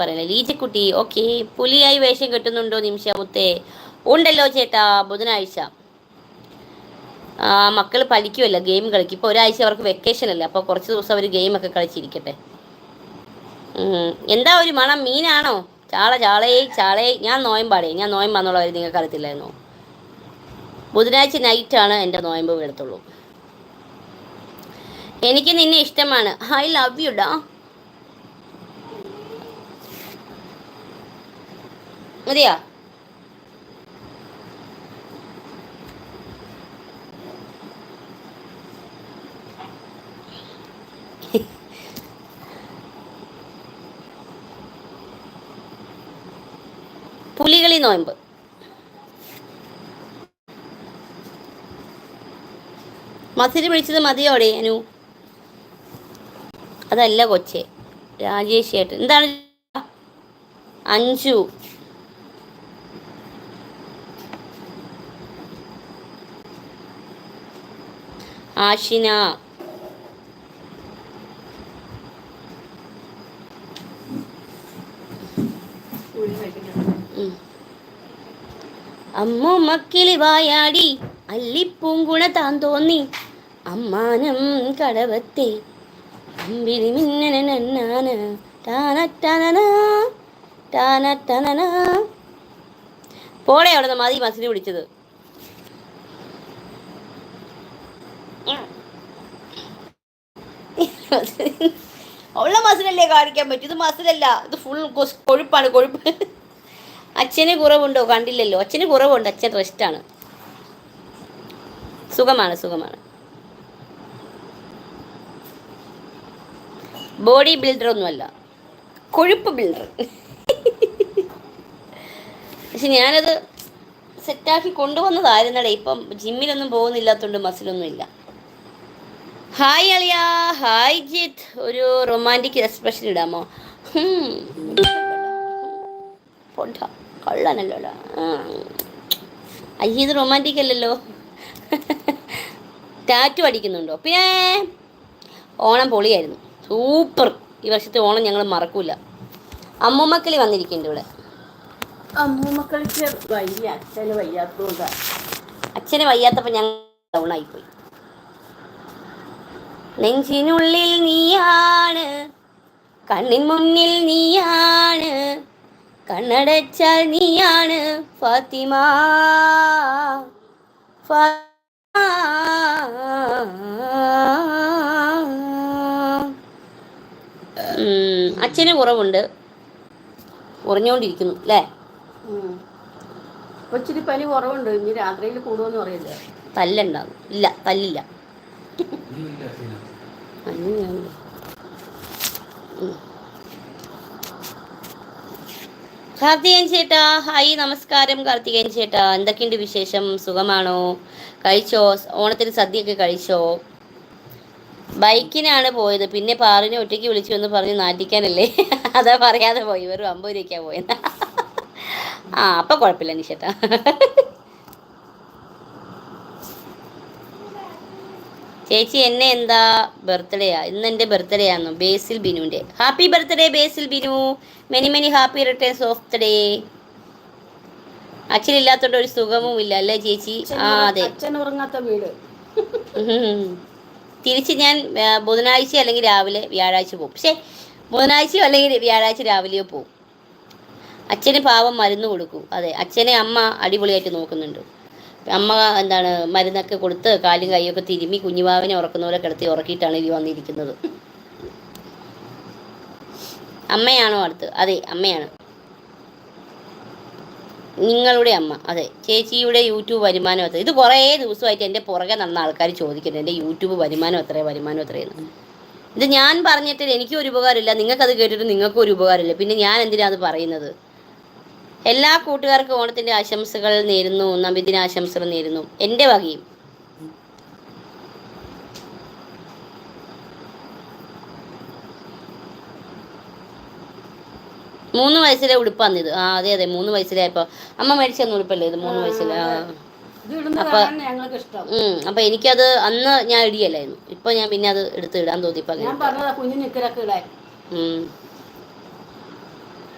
പറയണേ ലീറ്റക്കുട്ടി ഓക്കെ പുലിയായി വേഷം കെട്ടുന്നുണ്ടോ നിമിഷ മുത്തേ? ഉണ്ടല്ലോ ചേട്ടാ ബുധനാഴ്ച. മക്കൾ പഠിക്കുമല്ലോ ഗെയിം കളിക്കും. ഇപ്പോൾ ഒരാഴ്ച അവർക്ക് വെക്കേഷൻ അല്ലേ അപ്പോൾ കുറച്ച് ദിവസം അവർ ഗെയിമൊക്കെ കളിച്ചിരിക്കട്ടെ. എന്താ ഒരു മണം? മീനാണോ? ചാള ചാളയെ ചാളയെ ഞാൻ നോയമ്പാടേ ഞാൻ നോയമ്പാന്നുള്ള കാര്യം നിങ്ങൾക്ക് അറിയത്തില്ലായിരുന്നു? ബുധനാഴ്ച നൈറ്റാണ് എന്റെ നോയമ്പ് എടുത്തുള്ളൂ എനിക്ക് നിന്നെ ഇഷ്ടമാണ്. ഐ ലവ് യു ഡാ. മതിയാ? പുലികളി നോയമ്പ്. മസിരി പിടിച്ചത് മതിയോടെ അനു? അതല്ല കൊച്ചേ. രാജേഷ് ചേട്ടൻ എന്താണ്? അഞ്ചു. ആഷിന. ഉം. അമ്മോ മക്കിളി വായാടി അല്ലിപ്പൂങ്കുണ താൻ തോന്നി അമ്മാനം കടവത്തെ അമ്പിളി മിന്നനാന ടാനട്ടനന ടാനട്ടനന പോടെ അവിടെ മതി മസിന് പിടിച്ചത്. ഉള്ള മസിലല്ലേ കാണിക്കാൻ പറ്റും. ഇത് മസിലല്ല. ഇത് ഫുൾ കൊഴുപ്പാണ് കൊഴുപ്പ്. അച്ഛന് കുറവുണ്ടോ? കണ്ടില്ലല്ലോ. അച്ഛന് കുറവുണ്ട്. അച്ഛൻ റെസ്റ്റാണ് സുഖമാണ് സുഖമാണ്. ബോഡി ബിൽഡർ ഒന്നുമല്ല. കൊഴുപ്പ് ബിൽഡർ പക്ഷെ ഞാനത് സെറ്റാക്കി കൊണ്ടുവന്നതായിരുന്നടേ. ഇപ്പം ജിമ്മിലൊന്നും പോകുന്നില്ലാത്തതുകൊണ്ട് മസിലൊന്നും ഇല്ല. ഹായ് അളിയ ഹായ് ജിത്ത് ഒരു റൊമാന്റിക് എക്സ്പ്രഷൻ ഇടാമോ? കള്ളനല്ലോടാ. ആ. അയ്യ ഇത് റൊമാന്റിക് അല്ലല്ലോ. ടാറ്റു അടിക്കുന്നുണ്ടോ? പിന്നെ ഓണം പൊളിയായിരുന്നു. സൂപ്പർ ഈ വർഷത്തെ ഓണം ഞങ്ങൾ മറക്കൂല. അമ്മൂമ്മക്കളി വന്നിരിക്കുന്നുണ്ട് ഇവിടെ. അമ്മൂമ്മക്കളിക്ക് വയ്യ. അച്ഛന് വയ്യാത്തതുകൊണ്ടാണ് അച്ഛന് വയ്യാത്തപ്പോൾ ഞങ്ങൾ ഡൗൺ ആയിപ്പോയി. നെഞ്ചിനുള്ളിൽ നീയാണ് കണ്ണിൻ മുന്നിൽ നീയാണ് കണ്ണടച്ചാൽ നീയാണ് ഫാത്തിമ. അച്ഛന് കുറവുണ്ട്. കുറഞ്ഞോണ്ടിരിക്കുന്നു അല്ലേ? ഇച്ചിരി പനി കുറവുണ്ട് ഇനി രാത്രിയിൽ കൂടുമെന്ന് പറയില്ലേ? തല്ലുണ്ടാകും. ഇല്ല തല്ലില്ല. അങ്ങനെയാണ്. കാർത്തികൻ ചേട്ടാ ഹായ് നമസ്കാരം കാർത്തികൻ ചേട്ടാ. എന്തൊക്കെയുണ്ട് വിശേഷം? സുഖമാണോ? കഴിച്ചോ? ഓണത്തിന് സദ്യയൊക്കെ കഴിച്ചോ? ബൈക്കിനാണ് പോയത്. പിന്നെ പാറിനെ ഒറ്റയ്ക്ക് വിളിച്ചു എന്ന് പറഞ്ഞ് നാട്ടിക്കാനല്ലേ അതാ പറയാതെ പോയി. വെറും അമ്പത് രൂപയ്ക്കാണ് പോയത്. ആ അപ്പം കുഴപ്പമില്ല നിഷേട്ടാ. ചേച്ചി എന്നെ എന്താ ബർത്ത്ഡേയാ ഇന്ന് എന്റെ ബർത്ത്ഡേ ആണോ Basil ബിനുവിന്റെ happy birthday Basil Binu. Many many happy returns of the day അച്ഛനില്ലാത്തോണ്ട് ഒരു സുഖവും ഇല്ല അല്ലേ ചേച്ചി? ആ അതെ. ഉറങ്ങാത്ത വീട്. തിരിച്ച് ഞാൻ ബുധനാഴ്ച അല്ലെങ്കിൽ രാവിലെ വ്യാഴാഴ്ച പോകും പക്ഷേ ബുധനാഴ്ചയോ അല്ലെങ്കിൽ വ്യാഴാഴ്ച രാവിലെയോ പോകും അച്ഛന് പാവം മരുന്ന് കൊടുക്കും. അതെ അച്ഛനെ അമ്മ അടിപൊളിയായിട്ട് നോക്കുന്നുണ്ട്. അമ്മ എന്താണ് മരുന്നൊക്കെ കൊടുത്ത് കാലും കൈയൊക്കെ തിരുമ്മി കുഞ്ഞുവാവിനെ ഉറക്കുന്ന പോലെ കിടത്തി ഉറക്കിയിട്ടാണ് ഇത് വന്നിരിക്കുന്നത്. അമ്മയാണോ അടുത്ത്? അതെ അമ്മയാണ്. നിങ്ങളുടെ അമ്മ അതെ. ചേച്ചിയുടെ യൂട്യൂബ് വരുമാനം എത്ര? ഇത് കുറേ ദിവസമായിട്ട് എന്റെ പുറകെ നടന്ന ആൾക്കാർ ചോദിക്കുന്നുണ്ട് എന്റെ യൂട്യൂബ് വരുമാനം എത്രയാണ് വരുമാനം എത്രയെന്ന്. ഇത് ഞാൻ പറഞ്ഞിട്ട് എനിക്കും ഒരു ഉപകാരമില്ല. നിങ്ങൾക്കത് കേട്ടിട്ട് നിങ്ങൾക്കും ഒരു ഉപകാരമില്ല. പിന്നെ ഞാൻ എന്തിനാണ് അത് പറയുന്നത്? എല്ലാ കൂട്ടുകാർക്കും ഓണത്തിന്റെ ആശംസകൾ നേരുന്നു. നബിദിന ആശംസകൾ നേരുന്നു. എന്റെ വകയും. മൂന്ന് വയസ്സിലെ ഉടുപ്പാന്ന് ഇത്. ആ അതെ അതെ മൂന്ന് വയസ്സിലെ ഇപ്പൊ അമ്മ മേടിച്ച തന്ന ഉടുപ്പല്ലേ ഇത് മൂന്ന് വയസ്സിലെ? അപ്പൊ- ഉം, അപ്പൊ എനിക്കത് അന്ന് ഞാൻ ഇടിയല്ലായിരുന്നു. ഇപ്പൊ ഞാൻ പിന്നെ അത് എടുത്ത് ഇടാൻ അങ്ങനെ നിക്കലൊക്കെ ഇടാൻ. ഉം.